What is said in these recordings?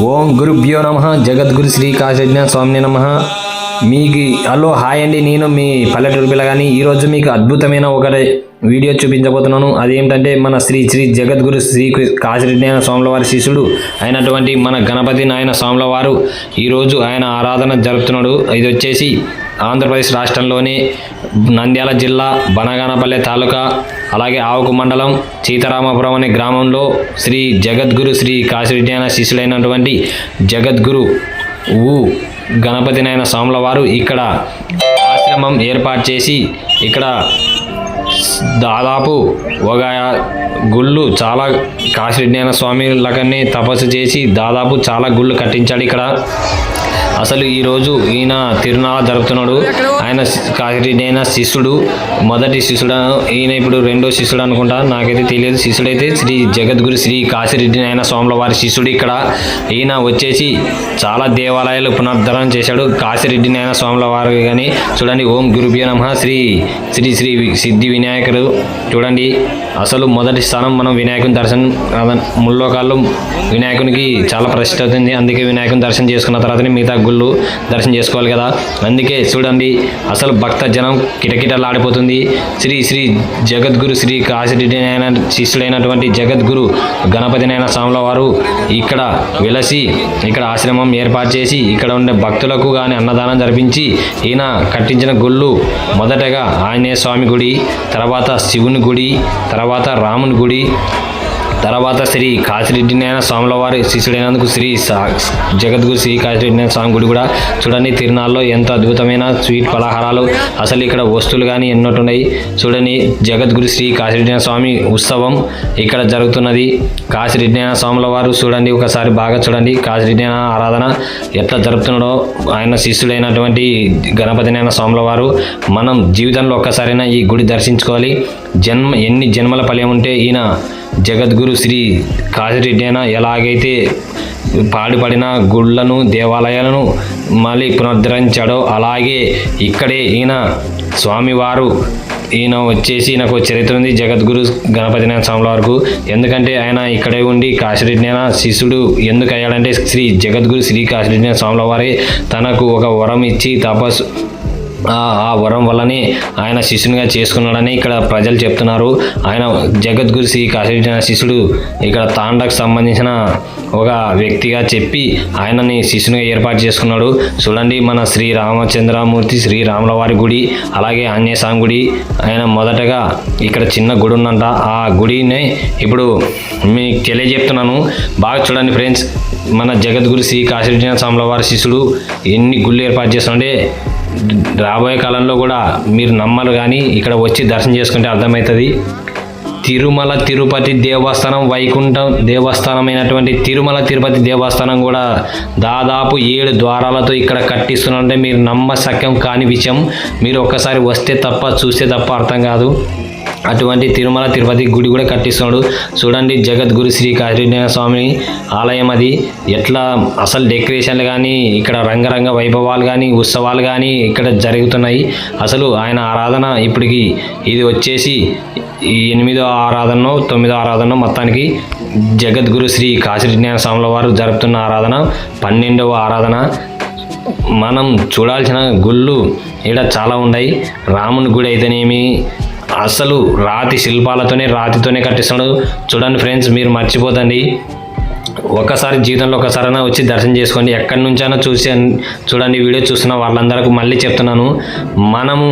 ఓం గురుభ్యో నమ. జగద్గురు శ్రీ కాశజ్ఞ స్వామిని నమ. మీకు హలో హాయ్ అండి. నేను మీ పల్లెటూరు పిల్లగాని. ఈరోజు మీకు అద్భుతమైన ఒక వీడియో చూపించబోతున్నాను. అదేంటంటే మన శ్రీ శ్రీ జగద్గురు శ్రీ కాశిరెడ్డి స్వాముల వారి శిష్యుడు అయినటువంటి మన గణపతి నాయన స్వాముల వారు ఈరోజు ఆయన ఆరాధన జరుపుతున్నాడు. ఇది వచ్చేసి ఆంధ్రప్రదేశ్ రాష్ట్రంలోని నంద్యాల జిల్లా బనగానపల్లె తాలూకా అలాగే ఆవుకు మండలం సీతారామపురం అనే గ్రామంలో శ్రీ జగద్గురు శ్రీ కాశీవిజ్ఞాన శిష్యులైనటువంటి జగద్గురు ఊ గణపతి నాయన స్వాముల వారు ఇక్కడ ఆశ్రమం ఏర్పాటు చేసి ఇక్కడ దాదాపు ఒక గుళ్ళు చాలా కాశీజ్ఞాన స్వామి లకన్ని తపస్సు చేసి దాదాపు చాలా గుళ్ళు కట్టించాడు ఇక్కడ. అసలు ఈరోజు ఈయన తిరునాళ జరుపుతున్నాడు. ఆయన కాశీజ్ఞాన శిష్యుడు మొదటి శిష్యుడు ఈయన ఇప్పుడు రెండో శిష్యుడు అనుకుంటా. నాకైతే తెలియదు. శిష్యుడైతే శ్రీ జగద్గురు శ్రీ కాశిరెడ్డి నాయన స్వాముల వారి శిష్యుడు ఇక్కడ. ఈయన వచ్చేసి చాలా దేవాలయాలు పునరుద్ధరణ చేశాడు. కాశిరెడ్డి నాయన స్వాముల వారు కానీ చూడండి. ఓం గురుభ్యో నమ. శ్రీ శ్రీ శ్రీ సిద్ధి వినాయకుడు చూడండి. అసలు మొదటి స్థానం మనం వినాయకుని దర్శనం ముల్లోకాల్లో వినాయకునికి చాలా ప్రసిద్ధి అవుతుంది అందుకే వినాయకుని దర్శనం చేసుకున్న తర్వాతనే మిగతా గుళ్ళు దర్శనం చేసుకోవాలి కదా. అందుకే చూడండి అసలు భక్త జనం కిటకిటలాడిపోతుంది. శ్రీ శ్రీ జగద్గురు శ్రీ కాశీనాయన శిష్యుడైనటువంటి జగద్గురు గణపతి నాయన స్వాముల వారు ఇక్కడ వెలసి ఇక్కడ ఆశ్రమం ఏర్పాటు చేసి ఇక్కడ ఉండే భక్తులకు కానీ అన్నదానం జరిపించి ఈయన కట్టించిన గుళ్ళు మొదటగా ఆంజనేయ స్వామి గుడి తర్వాత శివుని గుడి తర్వాత రాముని గుడి తర్వాత శ్రీ కాశిరెడ్డి నాయన స్వాముల వారి శిష్యుడైనందుకు శ్రీ సా- జగద్గురు శ్రీ కాశిరెడ్డి నాయన స్వామి గుడి కూడా చూడండి తిరునాళ్ళలో ఎంత అద్భుతమైన స్వీట్ పలహారాలు. అసలు ఇక్కడ వస్తువులు కానీ ఎన్నోటున్నాయి. చూడండి జగద్గురు శ్రీ కాశిరెడ్డి స్వామి ఉత్సవం ఇక్కడ జరుగుతున్నది. కాశిరెడ్డి నాయన స్వాముల వారు చూడండి ఒకసారి బాగా చూడండి. కాశిరెడ్డి నాయన ఆరాధన ఎట్లా జరుపుతున్నాడో ఆయన శిష్యుడైనటువంటి గణపతి నాయన స్వాముల వారు మనం జీవితంలో ఒక్కసారైనా ఈ గుడి దర్శించుకోవాలి. జన్మ ఎన్ని జన్మల ఫలం ఉంటే ఈయన జగద్గురు శ్రీ కాశిరెడ్డైన ఎలాగైతే పాడుపడిన గుళ్ళను దేవాలయాలను మళ్ళీ పునరుద్ధరించాడో అలాగే ఇక్కడే ఈయన స్వామివారు ఈయన వచ్చేసి నాకు చరిత్ర ఉంది జగద్గురు గణపతి నాయన స్వాముల వరకు. ఎందుకంటే ఆయన ఇక్కడే ఉండి కాశిరెడ్డి శిష్యుడు ఎందుకు అయ్యాడంటే శ్రీ జగద్గురు శ్రీ కాశిరెడ్డి స్వామి స్వాముల వారే తనకు ఒక వరం ఇచ్చి తపస్సు ఆ వరం వల్లనే ఆయన శిష్యునిగా చేసుకున్నాడని ఇక్కడ ప్రజలు చెప్తున్నారు. ఆయన జగద్గురు శ్రీ కాశీరెడ్డి శిష్యుడు ఇక్కడ తాండకు సంబంధించిన ఒక వ్యక్తిగా చెప్పి ఆయనని శిష్యునిగా ఏర్పాటు చేసుకున్నాడు. చూడండి మన శ్రీ రామచంద్రమూర్తి శ్రీ వారి గుడి అలాగే ఆంజనేయస్వామి గుడి. ఆయన మొదటగా ఇక్కడ చిన్న గుడి ఉందంట. ఆ గుడిని ఇప్పుడు మీకు తెలియజెప్తున్నాను. బాగా చూడండి ఫ్రెండ్స్ మన జగద్గురు శ్రీ కాశీరెడ్డి స్వాముల వారి శిష్యుడు ఎన్ని గుళ్ళు ఏర్పాటు చేస్తుంటే రాబోయే కాలంలో కూడా మీరు నమ్మరు కానీ ఇక్కడ వచ్చి దర్శనం చేసుకుంటే అర్థమవుతుంది. తిరుమల తిరుపతి దేవస్థానం వైకుంఠం దేవస్థానమైనటువంటి తిరుమల తిరుపతి దేవస్థానం కూడా దాదాపు ఏడు ద్వారాలతో ఇక్కడ కట్టిస్తున్నారంటే మీరు నమ్మసక్యం కాని విషయం. మీరు ఒక్కసారి వస్తే తప్ప చూస్తే తప్ప అర్థం కాదు. అటువంటి తిరుమల తిరుపతి గుడి కూడా కట్టిస్తున్నాడు. చూడండి జగద్గురు శ్రీ కాశీనారాయణ స్వామి ఆలయం అది. ఎట్లా అసలు డెకరేషన్లు కానీ ఇక్కడ రంగరంగ వైభవాలు కానీ ఉత్సవాలు కానీ ఇక్కడ జరుగుతున్నాయి. అసలు ఆయన ఆరాధన ఇప్పటికి ఇది వచ్చేసి ఈ ఎనిమిదో ఆరాధనో తొమ్మిదో ఆరాధన మొత్తానికి జగద్గురు శ్రీ కాశీనారాయణ స్వాముల వారు జరుపుతున్న ఆరాధన పన్నెండవ ఆరాధన. మనం చూడాల్సిన గుళ్ళు ఇక్కడ చాలా ఉన్నాయి. రాముని గుడి అయితేనేమి అసలు రాతి శిల్పాలతోనే రాతితోనే కట్టిస్తున్నాడు. చూడండి ఫ్రెండ్స్ మీరు మర్చిపోతండి. ఒక్కసారి జీవితంలో ఒకసారైనా వచ్చి దర్శనం చేసుకోండి. ఎక్కడి నుంచైనా చూసి చూడండి వీడియో చూస్తున్న వాళ్ళందరికీ మళ్ళీ చెప్తున్నాను. మనము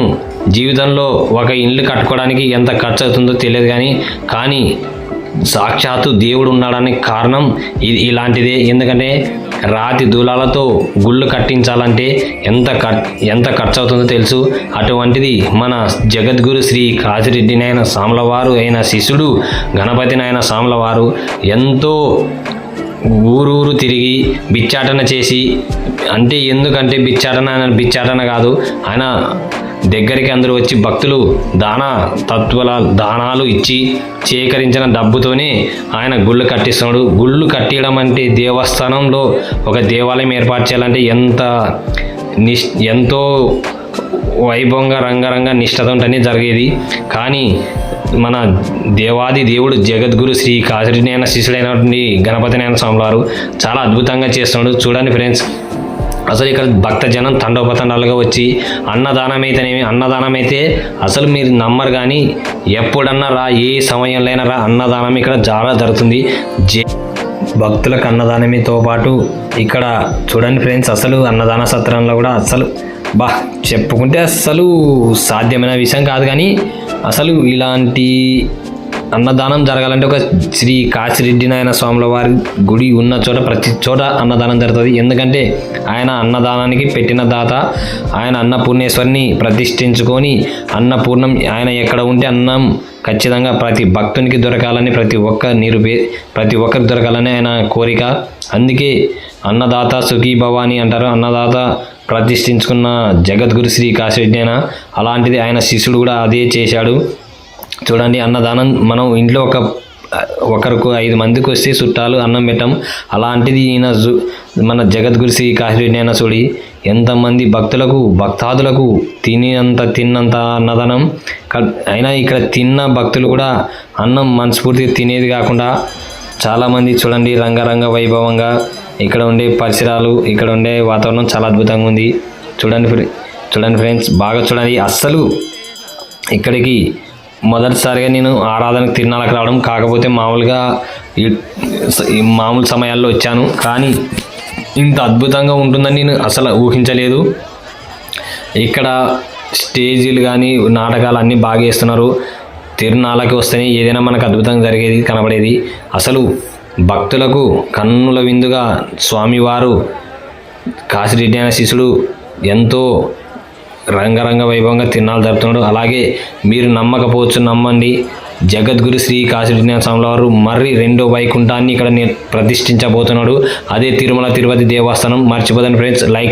జీవితంలో ఒక ఇల్లు కట్టుకోవడానికి ఎంత ఖర్చు అవుతుందో తెలియదు కానీ కానీ సాక్షాత్తు దేవుడు ఉన్నాడని కారణం ఇది ఇలాంటిదే. ఎందుకంటే రాతి దూలాలతో గుళ్ళు కట్టించాలంటే ఎంత ఖర్చు ఎంత ఖర్చు అవుతుందో తెలుసు. అటువంటిది మన జగద్గురు శ్రీ కాశిరెడ్డి నాయన సామలవారు అయిన శిష్యుడు గణపతి నాయన సామలవారు ఎంతో ఊరూరు తిరిగి బిచ్చాటన చేసి అంటే ఎందుకంటే బిచ్చాటన ఆయన బిచ్చాటన కాదు ఆయన దగ్గరికి అందరూ వచ్చి భక్తులు దాన తత్వల దానాలు ఇచ్చి సేకరించిన డబ్బుతోనే ఆయన గుళ్ళు కట్టిస్తున్నాడు. గుళ్ళు కట్టియడం అంటే దేవస్థానంలో ఒక దేవాలయం ఏర్పాటు చేయాలంటే ఎంత నిష్ ఎంతో వైభవంగా రంగరంగ నిష్ఠత ఉంటేనే జరిగేది. కానీ మన దేవాది దేవుడు జగద్గురు శ్రీ కాశీనాయన శిష్యుడైనటువంటి గణపతి నాయన స్వామి వారు చాలా అద్భుతంగా చేస్తున్నాడు. చూడండి ఫ్రెండ్స్ అసలు ఇక్కడ భక్త జనం తండోపతండాలుగా వచ్చి అన్నదానం అయితేనేమి అన్నదానం అయితే అసలు మీరు నమ్మరు కానీ ఎప్పుడన్నా రా ఏ సమయంలో రా అన్నదానం ఇక్కడ చాలా జరుగుతుంది. జే భక్తులకు అన్నదానమితో పాటు ఇక్కడ చూడండి ఫ్రెండ్స్ అసలు అన్నదాన సత్రంలో కూడా అసలు బా చెప్పుకుంటే అసలు సాధ్యమైన విషయం కాదు కానీ అసలు ఇలాంటి అన్నదానం జరగాలంటే ఒక శ్రీ కాశిరెడ్డి నాయన స్వాముల వారి గుడి ఉన్న చోట ప్రతి చోట అన్నదానం జరుగుతుంది. ఎందుకంటే ఆయన అన్నదానానికి పెట్టిన దాత ఆయన అన్నపూర్ణేశ్వరిని ప్రతిష్ఠించుకొని అన్నపూర్ణం ఆయన ఎక్కడ ఉంటే అన్నం ఖచ్చితంగా ప్రతి భక్తునికి దొరకాలని ప్రతి ఒక్క నిరుపే ప్రతి ఒక్కరికి దొరకాలని ఆయన కోరిక. అందుకే అన్నదాత సుఖీ భవాని అంటారు. అన్నదాత ప్రతిష్ఠించుకున్న జగద్గురు శ్రీ కాశిరెడ్డి అయినా అలాంటిది ఆయన శిష్యుడు కూడా అదే చేశాడు. చూడండి అన్నదానం మనం ఇంట్లో ఒక ఒకరికి ఐదు మందికి వస్తే చుట్టాలు అన్నం పెట్టాం. అలాంటిది ఈయన మన జగద్గురు శ్రీ కాశీరెడ్డి అయిన చూడి ఎంతమంది భక్తులకు భక్తాదులకు తినినంత తిన్నంత అన్నదానం అయినా ఇక్కడ తిన్న భక్తులు కూడా అన్నం మనస్ఫూర్తిగా తినేది కాకుండా చాలామంది చూడండి రంగరంగ వైభవంగా ఇక్కడ ఉండే పరిసరాలు ఇక్కడ ఉండే వాతావరణం చాలా అద్భుతంగా ఉంది. చూడండి చూడండి ఫ్రెండ్స్ బాగా చూడండి. అస్సలు ఇక్కడికి మొదటిసారిగా నేను ఆరాధనకు తిరునాళ్ళకి రావడం కాకపోతే మామూలుగా ఈ- మామూలు సమయాల్లో వచ్చాను. కానీ ఇంత అద్భుతంగా ఉంటుందని నేను అసలు ఊహించలేదు. ఇక్కడ స్టేజీలు కానీ నాటకాలు అన్నీ బాగా వేస్తున్నారు తిరునాళ్ళకి వస్తేనే ఏదైనా మనకు అద్భుతంగా జరిగేది కనబడేది. అసలు భక్తులకు కన్నుల విందుగా స్వామివారు కాశిరెడ్డి అయిన శిష్యుడు ఎంతో రంగరంగ వైభవంగా తిన్నాలు జరుపుతున్నాడు. అలాగే మీరు నమ్మకపోవచ్చు నమ్మండి. జగద్గురు శ్రీ కాశీనాథ స్వామి వారు మర్రి రెండో వైకుంఠాన్ని ఇక్కడ ప్రతిష్ఠించబోతున్నాడు. అదే తిరుమల తిరుపతి దేవస్థానం. మర్చిపోదని ఫ్రెండ్స్. లైక్